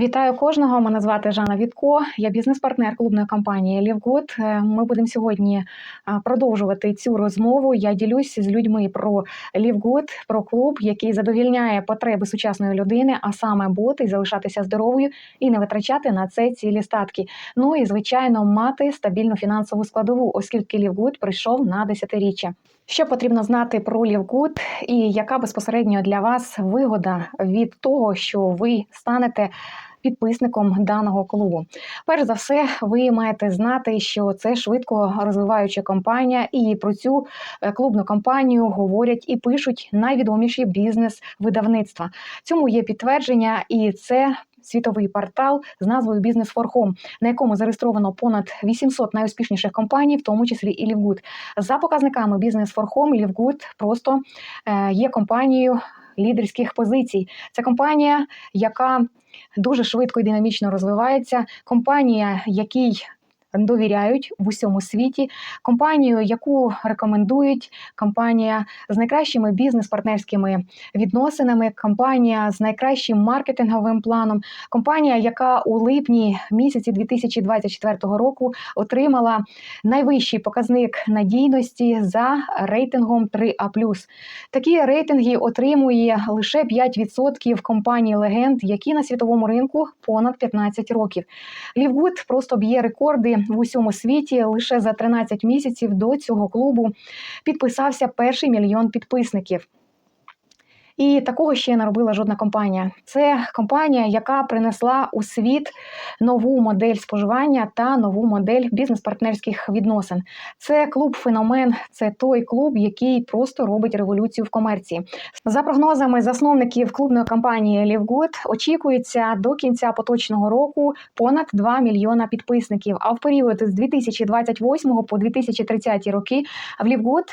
Вітаю кожного. Мене звати Жанна Вітко. Я бізнес-партнер клубної компанії Лівгуд. Ми будемо сьогодні продовжувати цю розмову. Я ділюсь з людьми про Лівгуд, про клуб, який задовільняє потреби сучасної людини, а саме бути, залишатися здоровою і не витрачати на це цілі статки. Ну і звичайно, мати стабільну фінансову складову, оскільки Лівгуд прийшов на десятиріччя. Що потрібно знати про Лівгуд і яка безпосередньо для вас вигода від того, що ви станете підписником даного клубу? Перш за все, ви маєте знати, що це швидко розвиваюча компанія, і про цю е, клубну компанію говорять і пишуть найвідоміші бізнес-видавництва. Цьому є підтвердження, і це. Світовий портал з назвою for Home, на якому зареєстровано понад 800 найуспішніших компаній, в тому числі і Лівгуд. За показниками for Home, Лівгуд просто е, є компанією лідерських позицій. Це компанія, яка дуже швидко і динамічно розвивається. Компанія, якій довіряють в усьому світі, компанію, яку рекомендують, компанія з найкращими бізнес-партнерськими відносинами, компанія з найкращим маркетинговим планом, компанія, яка у липні місяці 2024 року отримала найвищий показник надійності за рейтингом 3А+. Такі рейтинги отримує лише 5% компаній легенд, які на світовому ринку понад 15 років. Лівгуд просто б'є рекорди в усьому світі. Лише за 13 місяців до цього клубу підписався перший мільйон підписників. І такого ще не робила жодна компанія. Це компанія, яка принесла у світ нову модель споживання та нову модель бізнес-партнерських відносин. Це клуб феномен, це той клуб, який просто робить революцію в комерції. За прогнозами засновників клубної компанії Лівгуд, очікується до кінця поточного року понад 2 мільйона підписників. А в період з 2028 по 2030 роки в Лівгуд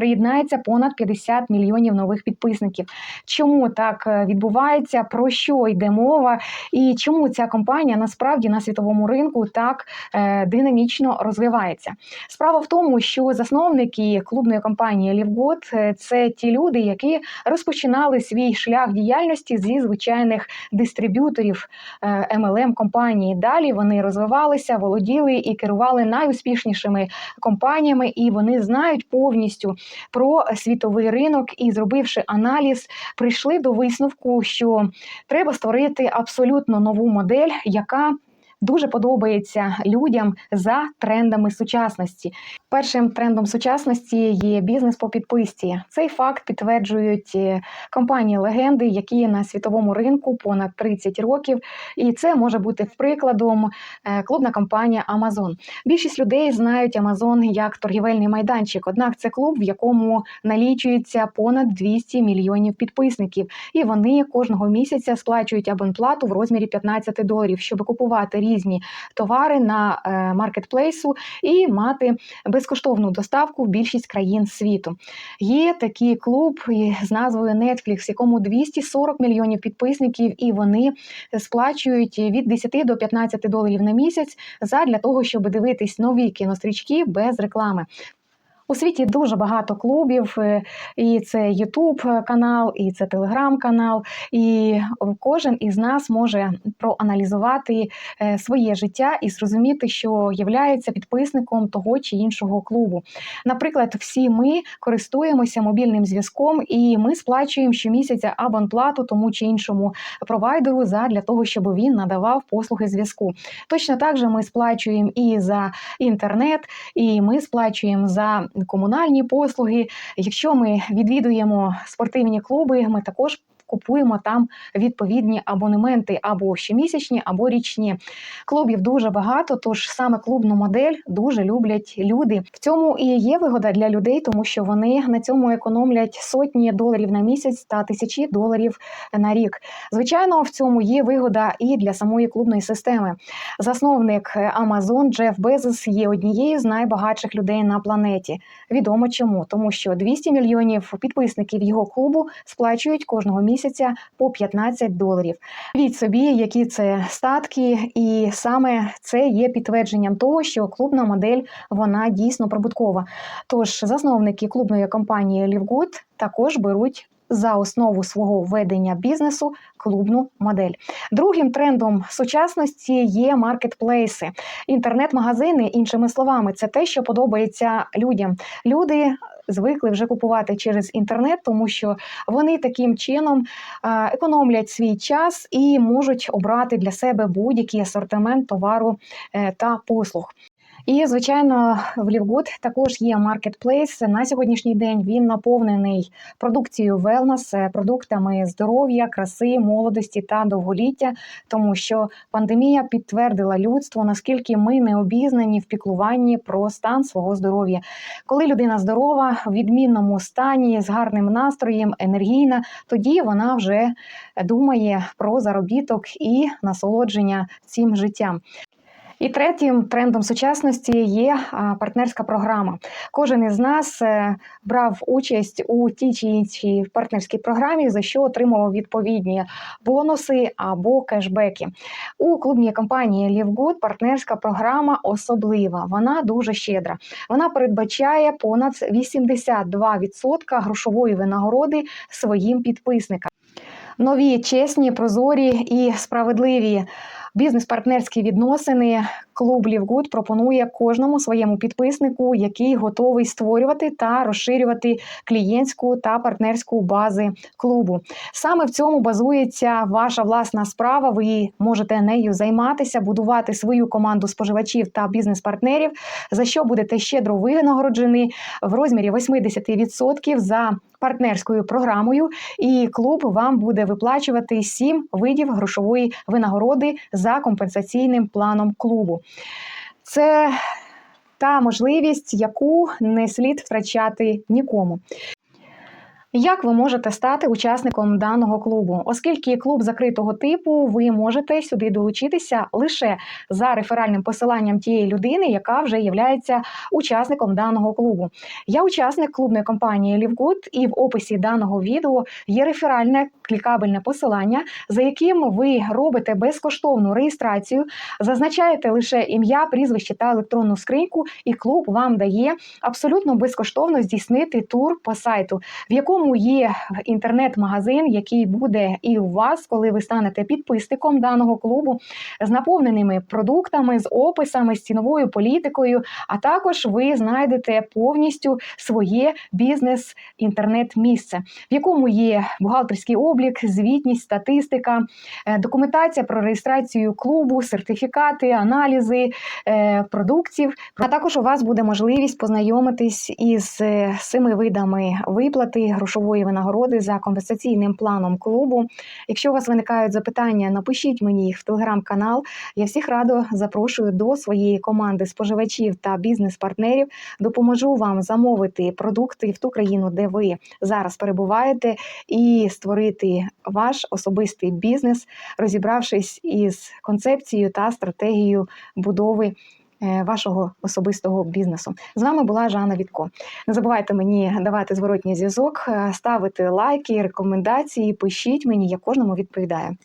приєднається понад 50 мільйонів нових підписників. Чому так е, відбувається? Про що йде мова? І чому ця компанія насправді на світовому ринку так е, динамічно розвивається? Справа в тому, що засновники клубної компанії Лівгод це ті люди, які розпочинали свій шлях діяльності зі звичайних дистриб'юторів е, MLM компанії. Далі вони розвивалися, володіли і керували найуспішнішими компаніями, і вони знають повністю про світовий ринок і, зробивши аналіз, прийшли до висновку, що треба створити абсолютно нову модель, яка Дуже подобається людям за трендами сучасності. Першим трендом сучасності є бізнес по підписці. Цей факт підтверджують е, компанії легенди, які на світовому ринку понад 30 років. І це може бути прикладом е, клубна компанія Amazon. Більшість людей знають Amazon як торгівельний майданчик. Однак це клуб, в якому налічується понад 200 мільйонів підписників, і вони кожного місяця сплачують абонплату в розмірі 15 доларів, щоб купувати різні товари на е, маркетплейсу і мати безкоштовну доставку в більшість країн світу. Є такий клуб з назвою Netflix, якому 240 мільйонів підписників, і вони сплачують від 10 до 15 доларів на місяць задля того, щоб дивитись нові кінострічки без реклами. У світі дуже багато клубів, е, і це youtube канал, і це телеграм-канал. І кожен із нас може проаналізувати е, своє життя і зрозуміти, що являється підписником того чи іншого клубу. Наприклад, всі ми користуємося мобільним зв'язком, і ми сплачуємо щомісяця абонплату тому чи іншому провайдеру за для того, щоб він надавав послуги зв'язку. Точно так же ми сплачуємо і за інтернет, і ми сплачуємо за комунальні послуги. Якщо ми відвідуємо спортивні клуби, ми також купуємо там відповідні абонементи або щомісячні, або річні. Клубів дуже багато, тож саме клубну модель дуже люблять люди. В цьому і є вигода для людей, тому що вони на цьому економлять сотні доларів на місяць та тисячі доларів на рік. Звичайно, в цьому є вигода і для самої клубної системи. Засновник Amazon Джеф Безос є однією з найбагатших людей на планеті. Відомо чому, тому що 200 мільйонів підписників його клубу сплачують кожного місяця місяця по 15 доларів. Від собі, які це статки, і саме це є підтвердженням того, що клубна модель вона дійсно прибуткова. Тож засновники клубної компанії Лівгуд також беруть за основу свого ведення бізнесу клубну модель. Другим трендом сучасності є маркетплейси, інтернет-магазини. Іншими словами, це те, що подобається людям. Люди звикли вже купувати через інтернет, тому що вони таким чином економлять свій час і можуть обрати для себе будь-який асортимент товару е, та послуг. І, звичайно, в Лівгуд також є маркетплейс. На сьогоднішній день він наповнений продукцією велнес, продуктами здоров'я, краси, молодості та довголіття, тому що пандемія підтвердила людству, наскільки ми не обізнані в піклуванні про стан свого здоров'я. Коли людина здорова, в відмінному стані, з гарним настроєм, енергійна, тоді вона вже думає про заробіток і насолодження цим життям. І третім трендом сучасності є партнерська програма. Кожен із нас е, брав участь у тій чи іншій партнерській програмі, за що отримував відповідні бонуси або кешбеки. У клубній компанії LiveGood партнерська програма особлива. Вона дуже щедра. Вона передбачає понад 82% грошової винагороди своїм підписникам. Нові чесні, прозорі і справедливі бізнес-партнерські відносини. Клуб Лівгуд пропонує кожному своєму підписнику, який готовий створювати та розширювати клієнтську та партнерську бази клубу. Саме в цьому базується ваша власна справа. Ви можете нею займатися, будувати свою команду споживачів та бізнес-партнерів, за що будете щедро винагороджені в розмірі 80% за партнерською програмою. І клуб вам буде виплачувати сім видів грошової винагороди за компенсаційним планом клубу. Це та можливість, яку не слід втрачати нікому. Як ви можете стати учасником даного клубу? Оскільки клуб закритого типу, ви можете сюди долучитися лише за реферальним посиланням тієї людини, яка вже є учасником даного клубу. Я учасник клубної компанії LiveGood, і в описі даного відео є реферальне клікабельне посилання, за яким ви робите безкоштовну реєстрацію, зазначаєте лише ім'я, прізвище та електронну скриньку, і клуб вам дає абсолютно безкоштовно здійснити тур по сайту, в якому якому є інтернет-магазин, який буде і у вас, коли ви станете підписником даного клубу, з наповненими продуктами, з описами, з ціновою політикою. А також ви знайдете повністю своє бізнес-інтернет-місце, в якому є бухгалтерський облік, звітність, статистика, е, документація про реєстрацію клубу, сертифікати, аналізи е, продуктів. А також у вас буде можливість познайомитись із е, семи видами виплати грошової грошової винагороди за компенсаційним планом клубу. Якщо у вас виникають запитання, напишіть мені їх в телеграм-канал. Я всіх радо запрошую до своєї команди споживачів та бізнес-партнерів. Допоможу вам замовити продукти в ту країну, де ви зараз перебуваєте, і створити ваш особистий бізнес, розібравшись із концепцією та стратегією будови. Е, вашого особистого бізнесу. З вами була Жанна Вітко. Не забувайте мені давати зворотній зв'язок, е, ставити лайки, рекомендації, пишіть мені, я кожному відповідаю.